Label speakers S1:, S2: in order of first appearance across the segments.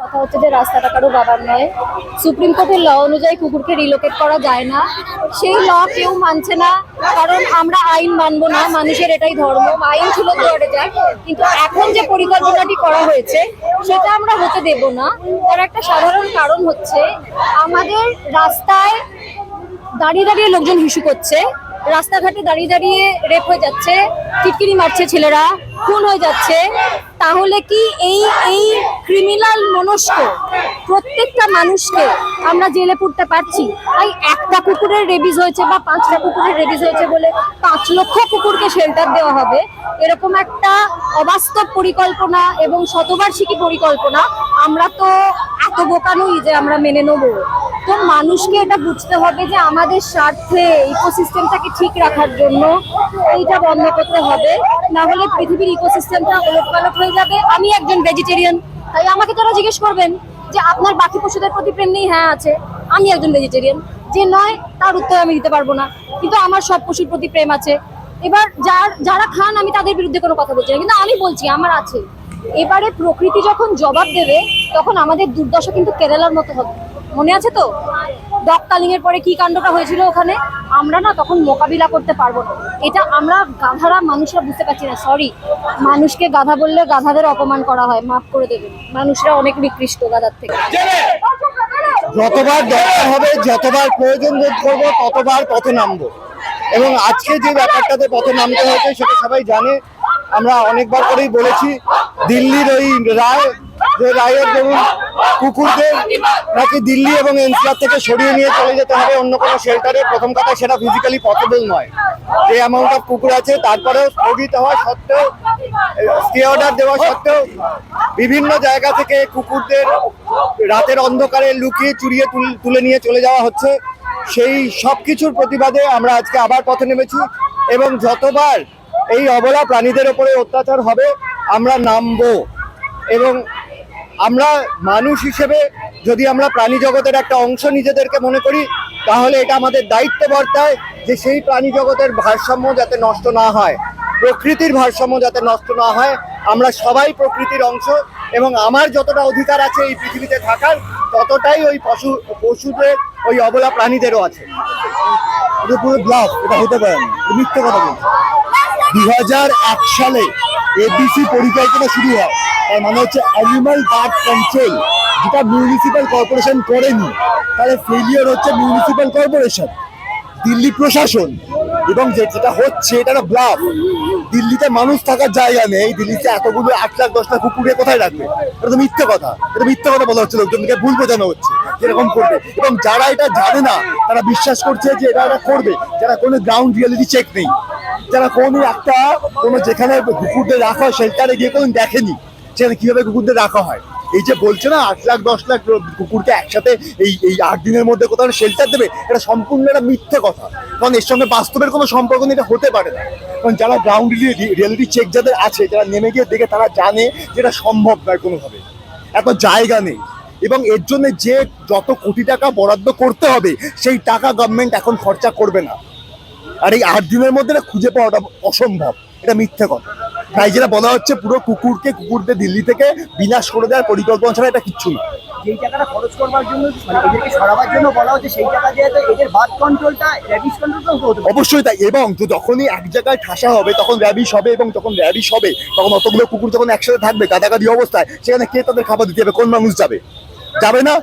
S1: কথা হচ্ছে যে রাস্তাটা কারও বাবার নয়। সুপ্রিম কোর্টের ল অনুযায়ী কুকুরকে রিলোকেট করা যায় না। সেই ল কেউ মানছে না, কারণ আমরা আইন না, মানুষের এটাই ধর্ম। আইন ছিল যায়, কিন্তু এখন যে পরিকল্পনাটি করা হয়েছে, সেটা আমরা হতে দেব না। তার একটা সাধারণ কারণ হচ্ছে, আমাদের রাস্তায় দাঁড়িয়ে দাঁড়িয়ে লোকজন হিসু করছে। রাস্তাঘাটে দাঁড়িয়ে দাঁড়িয়ে রেপ হয়ে যাচ্ছে টিটকিরি মারছে ছেলেরা খুন হয়ে যাচ্ছে। তাহলে কি এই এই ক্রিমিনাল মনস্ক প্রত্যেকটা মানুষকে আমরা জেলে পুরতে পারছি? তাই একটা কুকুরের রেবিজ হয়েছে বা পাঁচটা কুকুরের রেবিজ হয়েছে বলে পাঁচ লক্ষ কুকুরকে শেল্টার দেওয়া হবে, এরকম একটা অবাস্তব পরিকল্পনা এবং শতবার্ষিকী পরিকল্পনা আমরা তো এত বোকা নই যে আমরা মেনে নেব। তো মানুষকে এটা বুঝতে হবে যে আমাদের স্বার্থে ইকোসিস্টেমটাকে ঠিক রাখার জন্য এইটা বন্ধ করতে হবে। না হলে পৃথিবীর ইকোসিস্টেমটা ওলটপালট হয়ে যাবে। আমি একজন ভেজিটেরিয়ান তাই আমাকে তারা জিজ্ঞেস করবেন যে আপনার বাকি পশুদের প্রতি প্রেম নেই? হ্যাঁ আছে। আমি একজন ভেজিটেরিয়ান যে নয়, তার উত্তর আমি দিতে পারব না। কিন্তু আমার সব পশুর প্রতি প্রেম আছে। এবার যার, যারা খান, আমি তাদের বিরুদ্ধে কোনো কথা বলছি না। কিন্তু আমি বলছি, আমার আছে। এবারে প্রকৃতি যখন জবাব দেবে, তখন আমাদের দুর্দশা কিন্তু কেরালার মতো হবে। মনে আছে তো? ডকতালিং এর পরে কি কাণ্ডটা হয়েছিল ওখানে? আমরা না তখন মোকাবিলা করতে পারব না। এটা আমরা গাধারা মানুষরা বুঝতে পারছি না সরি মানুষকে গাধা বললে গাধাদের অপমান করা হয় মাফ করে দেবেন। মানুষরা অনেক নিকৃষ্ট গাধার থেকে।
S2: যতবার দরকার হবে যতবার প্রয়োজন বোধ করব ততবার পথে নামবো। এবং আজকে যে ব্যাপারটাতে পথে নামতে হয়েছে সেটা সবাই জানে। আমরা অনেকবার করেই বলেছি দিল্লির ওই রায় যে রায়ের ধরুন কুকুরদের নাকি দিল্লি এবং এনসিআর থেকে সরিয়ে নিয়ে চলে যেতে হবে, অন্য কোনো শেল্টারে প্রথম কথা সেটা ফিজিক্যালি পসিবল নয়। যে অ্যামাউন্ট অফ কুকুর আছে, তারপরেও স্থগিত হওয়া সত্ত্বেও স্টে অর্ডার দেওয়া সত্ত্বেও বিভিন্ন জায়গা থেকে কুকুরদের রাতের অন্ধকারে লুকিয়ে চুরিয়ে তুলে নিয়ে চলে যাওয়া হচ্ছে। সেই সব কিছুর প্রতিবাদে আমরা আজকে আবার পথে নেমেছি এবং যতবার এই অবলা প্রাণীদের ওপরে অত্যাচার হবে, আমরা নামবো। এবং আমরা মানুষ হিসেবে যদি আমরা প্রাণী জগতের একটা অংশ নিজেদেরকে মনে করি তাহলে এটা আমাদের দায়িত্ব বর্তায় যে সেই প্রাণী জগতের ভারসাম্য যাতে নষ্ট না হয় প্রকৃতির ভারসাম্য যাতে নষ্ট না হয়। আমরা সবাই প্রকৃতির অংশ এবং আমার যতটা অধিকার আছে এই পৃথিবীতে থাকার ততটাই ওই পশু পশুদের ওই অবলা প্রাণীদেরও আছে। এটা পুরো ব্লাফ এটা হতে পারে না। মিথ্যে কথা বলছে। দু হাজার এক সালে এবিসি পরিকল্পনা শুরু হয়। তার মানে হচ্ছে অ্যানিমাল বার্ড কন্ট্রোল যেটা মিউনিসিপ্যাল কর্পোরেশন করেনি। তাহলে ফেলিয়ার হচ্ছে মিউনিসিপ্যাল কর্পোরেশন দিল্লি প্রশাসন। এবং যেটা হচ্ছে, এটা একটা ব্লাফ দিল্লিতে মানুষ থাকার জায়গা নেই। দিল্লিতে এতগুলো আট লাখ, দশ লাখ কুকুরে কোথায় রাখবে? এটা তো মিথ্যে কথা। এটা মিথ্যে কথা বলা হচ্ছে লোকজনকে। ভুল বোঝানো হচ্ছে এরকম করবে। এবং যারা এটা জানে না, তারা বিশ্বাস করছে যে এটা এটা করবে। যারা কোনো গ্রাউন্ড রিয়ালিটি চেক নেই। যারা কোনো একটা কোনো যেখানে কুকুরদের রাখা হয় শেল্টারে গিয়ে কোনো দেখেনি সেখানে কীভাবে কুকুরদের রাখা হয়। এই যে বলছে না, আট লাখ, দশ লাখ কুকুরকে একসাথে এই এই আট দিনের মধ্যে কোথাও শেল্টার দেবে, এটা সম্পূর্ণ একটা মিথ্যে কথা। কারণ এর সঙ্গে বাস্তবের কোনো সম্পর্ক নেই, এটা হতে পারে না। কারণ যারা গ্রাউন্ড রিয়েলিটি চেক যাদের আছে, যারা নেমে গিয়ে দেখে, তারা জানে যে এটা সম্ভব নয় কোনোভাবে। এত জায়গা নেই। এবং এর জন্য যে যত কোটি টাকা বরাদ্দ করতে হবে, সেই টাকা গভর্নমেন্ট এখন খরচা করবে না। আর এই আট দিনের মধ্যে এটা খুঁজে পাওয়াটা অসম্ভব। এটা মিথ্যে কথা। তাই যেটা বলা হচ্ছে পুরো কুকুরকে কুকুরদের দিল্লি থেকে বিনাশ করে দেওয়ার পরিকল্পনা ছাড়া এটা কিচ্ছু না।
S3: যেই টাকাটা খরচ করবার জন্য মানে এদেরকে সরাবার জন্য বলা হচ্ছে সেই টাকা দিয়ে তো এদের বাদ কন্ট্রোলটা হতে
S2: অবশ্যই তাই। এবং তো যখনই এক জায়গায় ঠাসা হবে তখন র্যাবিস হবে এবং যখন র্যাবিস হবে তখন অতগুলো কুকুর যখন একসাথে থাকবে গাদাগাদি অবস্থায় সেখানে কে তাদের খাবার দিতে হবে কোন মানুষ যাবে? যাবে না?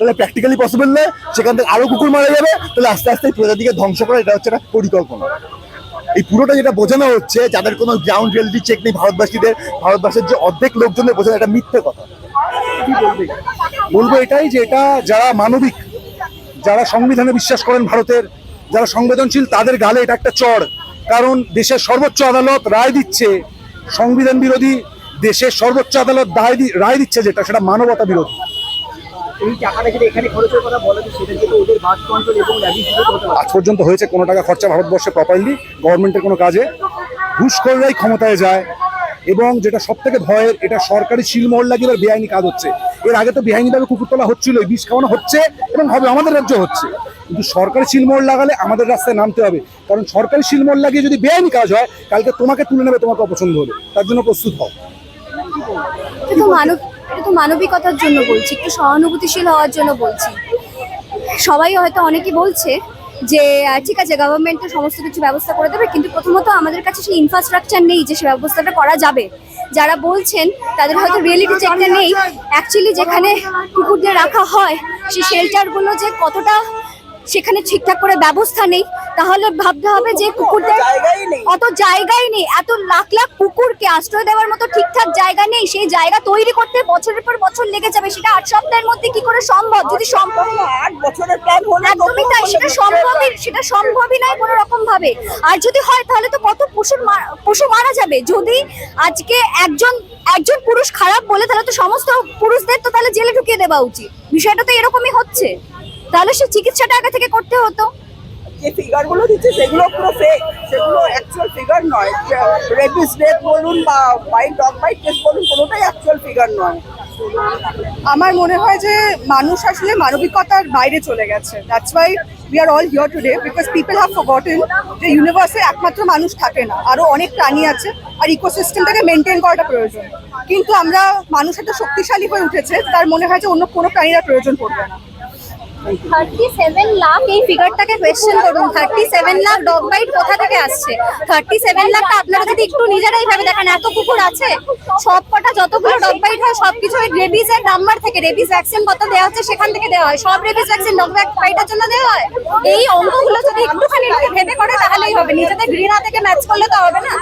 S2: তাহলে প্র্যাকটিক্যালি পসিবল নয়। সেখান থেকে আরও কুকুর মারা যাবে। তাহলে আস্তে আস্তে এই প্রজাতিকে ধ্বংস করা এটা হচ্ছে একটা পরিকল্পনা। এই পুরোটা যেটা বোঝানো হচ্ছে, যাদের কোনো গ্রাউন্ড রিয়েলিটি চেক নেই ভারতবাসীদের ভারতবর্ষের যে অর্ধেক লোকজনের বোঝানো এটা মিথ্যে কথা।
S3: বলব?
S4: এটাই যে এটা যারা মানবিক, যারা সংবিধানে বিশ্বাস করেন ভারতের, যারা সংবেদনশীল, তাদের গালে এটা একটা চড় কারণ দেশের সর্বোচ্চ আদালত রায় দিচ্ছে, সংবিধান বিরোধী দেশের সর্বোচ্চ আদালত রায় দিচ্ছে যেটা, সেটা মানবতা বিরোধী।
S3: এই টাকাটা যেটা এখানে খরচের কথা বলা হচ্ছে সেটা কিন্তু ওদের বাদ কন্ট্রোল এবং
S4: আজ পর্যন্ত হয়েছে কোনো টাকা খরচা ভারতবর্ষে প্রপারলি গভর্নমেন্টের কোনো কাজে। ঘুষখোররাই ক্ষমতায় যায় এবং যেটা সব থেকে ভয়ের এটা সরকারি শিলমহল লাগিয়ে এবার বেআইনি কাজ হচ্ছে। এর আগে তো বেআইনিভাবে কুকুর তোলা হচ্ছিল বিষ খাওয়ানো হচ্ছে এবং হবে আমাদের রাজ্য হচ্ছে। কিন্তু সরকারি শিলমহল লাগালে আমাদের রাস্তায় নামতে হবে কারণ সরকারি শিলমোড় লাগিয়ে যদি বেআইনি কাজ হয় কালকে তোমাকে তুলে নেবে তোমাকে অপছন্দ হলে তার জন্য প্রস্তুত হও।
S5: মানব এটা তো মানবিকতার জন্য বলছি, একটু সহানুভূতিশীল হওয়ার জন্য বলছি। সবাই হয়তো অনেকে বলছে যে ঠিক আছে গভর্নমেন্ট তো সমস্ত কিছু ব্যবস্থা করে দেবে, কিন্তু প্রথমত আমাদের কাছে সেই ইনফ্রাস্ট্রাকচার নেই যে সে ব্যবস্থাটা করা যাবে। যারা বলছেন, তাদের হয়তো রিয়েলিটি চেকটা নেই। অ্যাকচুয়ালি যেখানে কুকুরদের রাখা হয়, সেই শেল্টারগুলো যে কতটা সেখানে ঠিকঠাক করে ব্যবস্থা নেই তাহলে ভাবতে হবে যে কুকুরদের অত জায়গাই নেই এত লাখ লাখ কুকুরকে আশ্রয় দেওয়ার মতো ঠিকঠাক জায়গা নেই সেই জায়গা তৈরি করতে বছরের পর বছর লেগে যাবে সেটা আট সপ্তাহের মধ্যে কি করে সম্ভব যদি সম্ভব
S6: আট বছরের প্ল্যান হলে
S5: একদমই তাই সেটা সম্ভবই সেটা সম্ভবই নয় কোনো রকম ভাবে। আর যদি হয় তাহলে তো কত পশুর মা- পশু মারা যাবে। যদি আজকে একজন একজন পুরুষ খারাপ বলে তাহলে তো সমস্ত পুরুষদের তো তাহলে জেলে ঢুকিয়ে দেওয়া উচিত। বিষয়টা তো এরকমই হচ্ছে। তাহলে সে চিকিৎসাটা আগে থেকে করতে হতো।
S6: যে ফিগারগুলো দিচ্ছে সেগুলো পুরো ফেক সেগুলো অ্যাকচুয়াল ফিগার নয়। রেপিস ডেথ বলুন বা বাইক ডগ বাইক কেস বলুন কোনোটাই অ্যাকচুয়াল ফিগার নয়।
S7: আমার মনে হয় যে মানুষ আসলে মানবিকতার বাইরে চলে গেছে। That's why we are all here today because people have forgotten যে ইউনিভার্সে একমাত্র মানুষ থাকে না। আরও অনেক প্রাণী আছে আর ইকোসিস্টেমটাকে মেনটেন করাটা প্রয়োজন। কিন্তু আমরা মানুষ এত শক্তিশালী হয়ে উঠেছে তার মনে হয় যে অন্য কোনো প্রাণীরা প্রয়োজন পড়বে না।
S5: থার্টি সেভেন লাখ, এই ফিগারটাকে কোয়েশ্চেন করুন। Thirty seven lakh dog bite কোথা থেকে আসছে? থার্টি সেভেন লাখটা আপনারা যদি একটু নিজেরাই ভেবে দেখেন, এত কুকুর আছে? সব কটা যতগুলো ডগ বাইট হয়, সবকিছু ওই রেবিস এর নাম্বার থেকে রেবিস ভ্যাকসিন কত দেওয়া হচ্ছে সেখান থেকে দেওয়া হয়। সব রেবিস ভ্যাকসিন ডগ বাইটের জন্য দেওয়া হয়? এই অঙ্কগুলো যদি একটুখানি ভেবে করে, তাহলেই হবে। নিজেদের ঘৃণা থেকে ম্যাচ করলে তো হবে না।